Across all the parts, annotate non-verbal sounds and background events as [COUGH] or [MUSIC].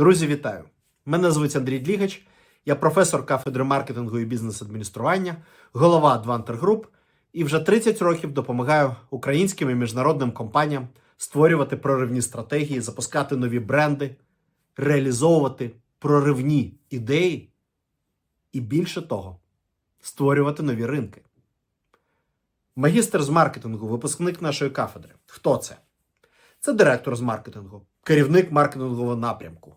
Друзі, вітаю! Мене звуть Андрій Длігач, я професор кафедри маркетингу і бізнес-адміністрування, голова Advanter Group і вже 30 років допомагаю українським і міжнародним компаніям створювати проривні стратегії, запускати нові бренди, реалізовувати проривні ідеї і більше того, створювати нові ринки. Магістр з маркетингу, випускник нашої кафедри. Хто це? Це директор з маркетингу, керівник маркетингового напрямку.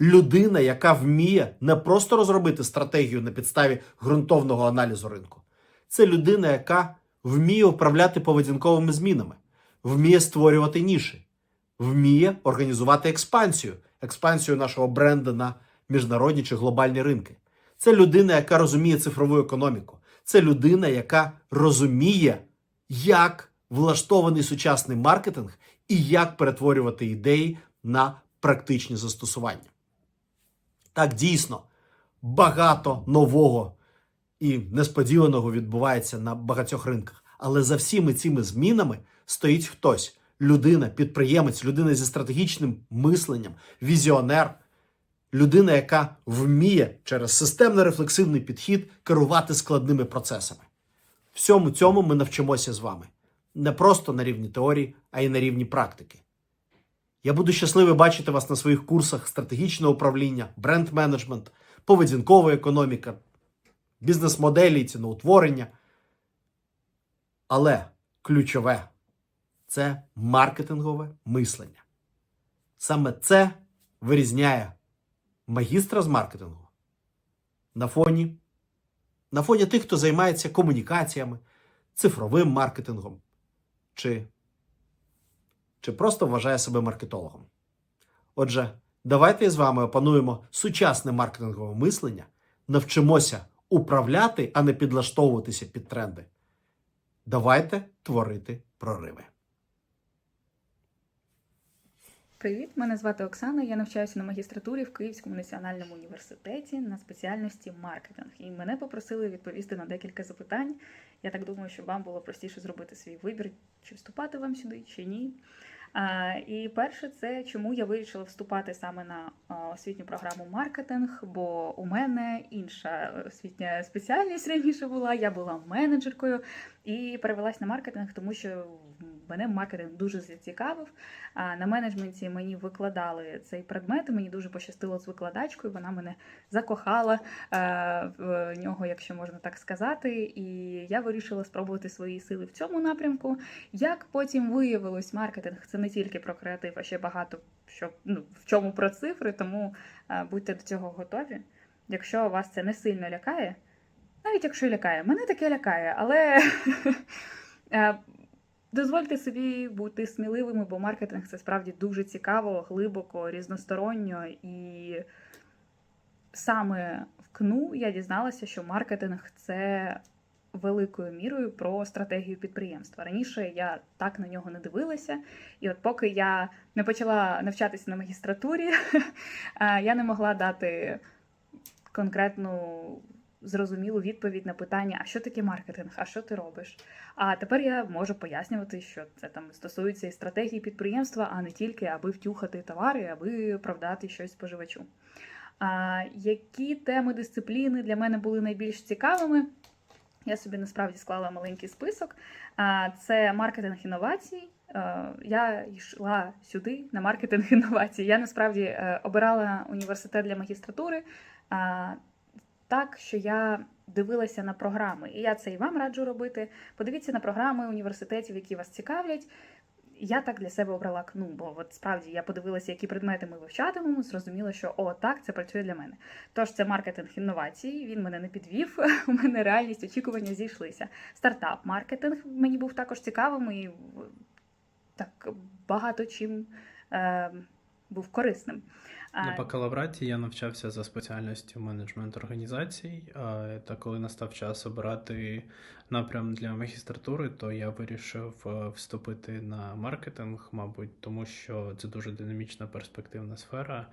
Людина, яка вміє не просто розробити стратегію на підставі ґрунтовного аналізу ринку. Це людина, яка вміє управляти поведінковими змінами, вміє створювати ніші, вміє організувати експансію, експансію нашого бренду на міжнародні чи глобальні ринки. Це людина, яка розуміє цифрову економіку. Це людина, яка розуміє, як влаштований сучасний маркетинг і як перетворювати ідеї на практичні застосування. Так, дійсно, багато нового і несподіваного відбувається на багатьох ринках. Але за всіми цими змінами стоїть хтось: людина, підприємець, людина зі стратегічним мисленням, візіонер, людина, яка вміє через системно-рефлексивний підхід керувати складними процесами. Всьому цьому ми навчимося з вами не просто на рівні теорії, а й на рівні практики. Я буду щасливий бачити вас на своїх курсах стратегічного управління, бренд-менеджмент, поведінкова економіка, бізнес-моделі, ціноутворення. Але ключове це маркетингове мислення. Саме це вирізняє магістра з маркетингу на фоні, на фоні тих, хто займається комунікаціями, цифровим маркетингом чи, чи просто вважає себе маркетологом. Отже, давайте з вами опануємо сучасне маркетингове мислення, навчимося управляти, а не підлаштовуватися під тренди. Давайте творити прориви. Привіт, мене звати Оксана. Я навчаюся на магістратурі в Київському національному університеті на спеціальності маркетинг. І мене попросили відповісти на декілька запитань. Я так думаю, що вам було простіше зробити свій вибір, чи вступати вам сюди, чи ні. І перше, це чому я вирішила вступати саме на освітню програму маркетинг, бо у мене інша освітня спеціальність раніше була. Я була менеджеркою і перевелась на маркетинг, тому що мене маркетинг дуже зацікавив. На менеджменті мені викладали цей предмет. Мені дуже пощастило з викладачкою. Вона мене закохала в нього, якщо можна так сказати. І я вирішила спробувати свої сили в цьому напрямку. Як потім виявилось, маркетинг це не тільки про креатив, а ще багато що ну, в чому про цифри. Тому е, будьте до цього готові. Якщо вас це не сильно лякає, навіть якщо лякає, мене таке лякає, але. [LAUGHS] е, Дозвольте собі бути сміливими, бо маркетинг це справді дуже цікаво, глибоко, різносторонньо. І саме в КНУ я дізналася, що маркетинг це великою мірою про стратегію підприємства. Раніше я так на нього не дивилася, і от поки я не почала навчатися на магістратурі, [LAUGHS] я не могла дати конкретну зрозумілу відповідь на питання, а що таке маркетинг, а що ти робиш. А тепер я можу пояснювати, що це там стосується і стратегії підприємства, а не тільки аби втюхати товари, аби продати щось споживачу. А, Які теми дисципліни для мене були найбільш цікавими? Я собі насправді склала маленький список. Це маркетинг інновацій. Я йшла сюди на маркетинг [LAUGHS] інновацій. Я насправді е, обирала університет для магістратури так, що я дивилася на програми, і я це і вам раджу робити. Подивіться на програми університетів, які вас цікавлять. Я так для себе обрала КНУ, бо от справді я подивилася, які предмети ми вивчатимемо, зрозуміла, що о, так, це працює для мене. Тож це маркетинг інновацій, він мене не підвів, [LAUGHS] у мене реальність очікування зійшлися. Стартап маркетинг мені був також цікавим і так багато чим е, був корисним. На бакалавраті я навчався за спеціальністю менеджмент організацій. Та коли настав час обирати напрям для магістратури, то я вирішив е, вступити на маркетинг, мабуть, тому що це дуже динамічна перспективна сфера,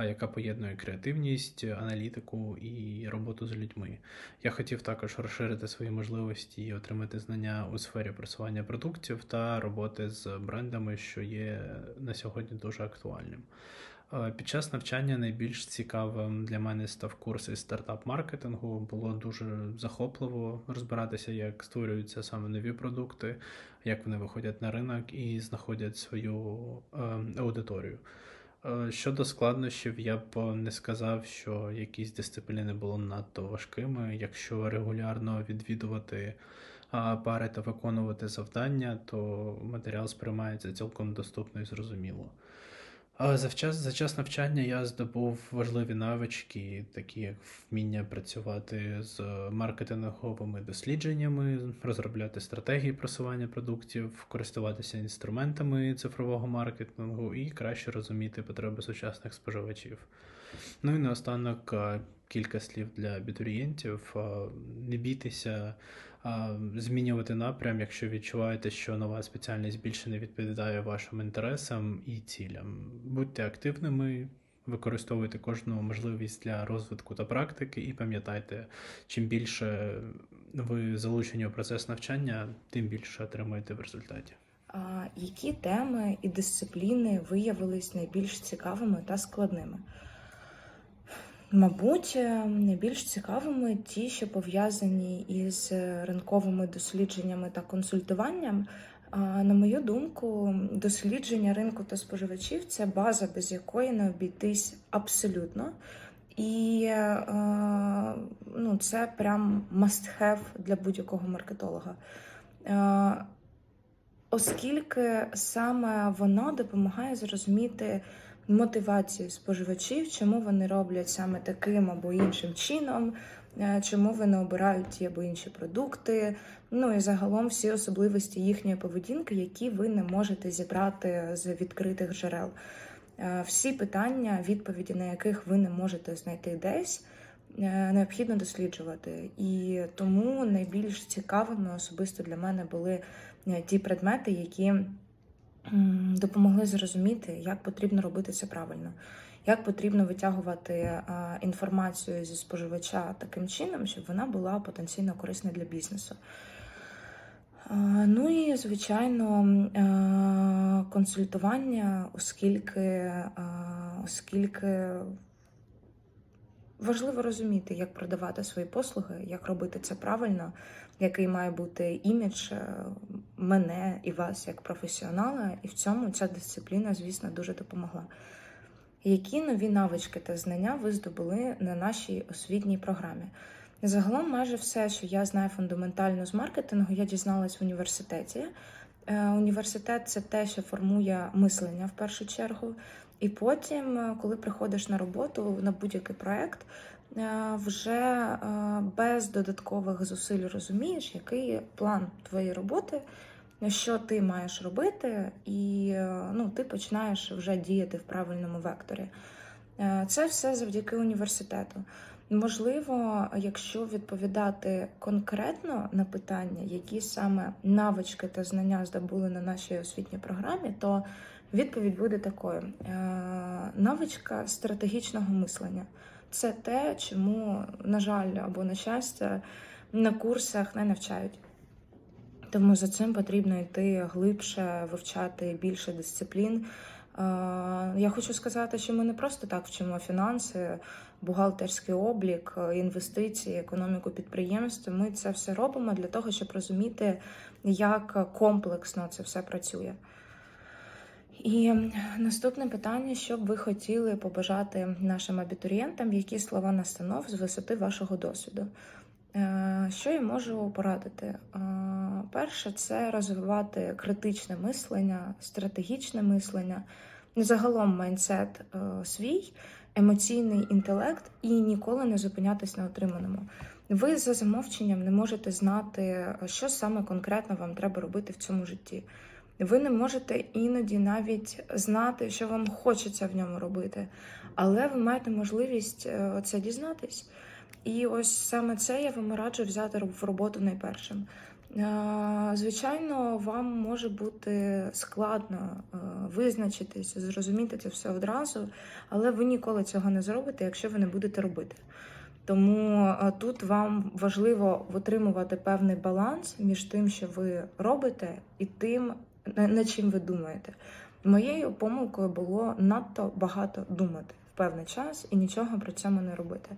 яка поєднує креативність, аналітику і роботу з людьми. Я хотів також розширити свої можливості і отримати знання у сфері просування продуктів та роботи з брендами, що є на сьогодні дуже актуальним. Е, Під час навчання найбільш цікавим для мене став курс із стартап-маркетингу. Було дуже захопливо розбиратися, як створюються саме нові продукти, як вони виходять на ринок і знаходять свою е, аудиторію. Е, Щодо складнощів, я б не сказав, що якісь дисципліни були надто важкими. Якщо регулярно відвідувати пари та виконувати завдання, то матеріал сприймається цілком доступно і зрозуміло. За час, за час навчання я здобув важливі навички, такі як вміння працювати з маркетинговими дослідженнями, розробляти стратегії просування продуктів, користуватися інструментами цифрового маркетингу і краще розуміти потреби сучасних споживачів. Ну і наостанок кілька слів для абітурієнтів. Не бійтеся змінювати напрям, якщо відчуваєте, що нова спеціальність більше не відповідає вашим інтересам і цілям. Будьте активними, використовуйте кожну можливість для розвитку та практики, і пам'ятайте, чим більше ви залучені у процес навчання, тим більше отримаєте в результаті. А які теми і дисципліни виявились найбільш цікавими та складними? Мабуть, е, найбільш цікавими ті, що пов'язані із ринковими дослідженнями та консультуванням. На мою думку, дослідження ринку та споживачів це база, без якої не обійтись абсолютно. І е, ну, це прям must-have для будь-якого маркетолога. Е, Оскільки саме воно допомагає зрозуміти мотивацію споживачів, чому вони роблять саме таким або іншим чином, е, чому вони обирають ті або інші продукти, ну і загалом всі особливості їхньої поведінки, які ви не можете зібрати з відкритих джерел. Е, Всі питання, відповіді на яких ви не можете знайти десь, е, необхідно досліджувати. І тому найбільш цікавими особисто для мене були ті предмети, які допомогли зрозуміти, як потрібно робити це правильно, як потрібно витягувати інформацію зі споживача таким чином, щоб вона була потенційно корисна для бізнесу. Ну і звичайно, консультування, оскільки, оскільки важливо розуміти, як продавати свої послуги, як робити це правильно, який має бути імідж е, мене і вас як професіонала, і в цьому ця дисципліна, звісно, дуже допомогла. Які нові навички та знання ви здобули на нашій освітній програмі? Загалом, майже все, що я знаю фундаментально з маркетингу, я дізналась в університеті. Е, Університет це те, що формує мислення в першу чергу. І потім, е, коли приходиш на роботу на будь-який проект, е, вже без додаткових зусиль розумієш, який план твоєї роботи, що ти маєш робити, і е, ну, ти починаєш вже діяти в правильному векторі. Е, Це все завдяки університету. Можливо, якщо відповідати конкретно на питання, які саме навички та знання здобули на нашій освітній програмі, то відповідь буде такою: Е, навичка стратегічного мислення. Це те, чому, на жаль, або на щастя, на курсах не навчають. Тому за цим потрібно йти глибше, вивчати більше дисциплін. Е, Я хочу сказати, що ми не просто так вчимо фінанси, бухгалтерський облік, е, інвестиції, економіку підприємств. Ми це все робимо для того, щоб розуміти, як комплексно це все працює. І наступне питання: що б ви хотіли побажати нашим абітурієнтам, які слова настанов з висоти вашого досвіду? Е, Що я можу порадити? Е, Перше, це розвивати критичне мислення, стратегічне мислення, загалом майндсет е, свій, емоційний інтелект і ніколи не зупинятись на отриманому. Ви за замовченням не можете знати, що саме конкретно вам треба робити в цьому житті. Ви не можете іноді навіть знати, що вам хочеться в ньому робити, але ви маєте можливість це дізнатись. І ось саме це я вам раджу взяти в роботу найпершим. Е, Звичайно, вам може бути складно е, визначитись, зрозуміти це все одразу, але ви ніколи цього не зробите, якщо ви не будете робити. Тому е, тут вам важливо витримувати певний баланс між тим, що ви робите, і тим, на- над чим ви думаєте. Моєю помилкою було надто багато думати в певний час і нічого при цьому не робити.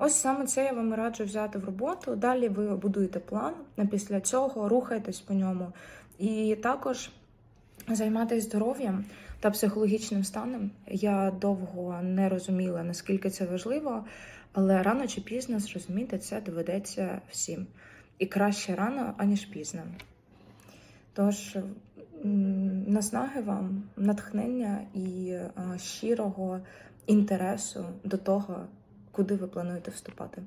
Ось саме це я вам раджу взяти в роботу. Далі ви будуєте план, а після цього рухаєтесь по ньому. І також займатися здоров'ям та психологічним станом. Я довго не розуміла, наскільки це важливо, але рано чи пізно зрозуміти це доведеться всім. І краще рано, аніж пізно. Тож наснаги вам, натхнення і щирого інтересу до того, куди ви плануєте вступати.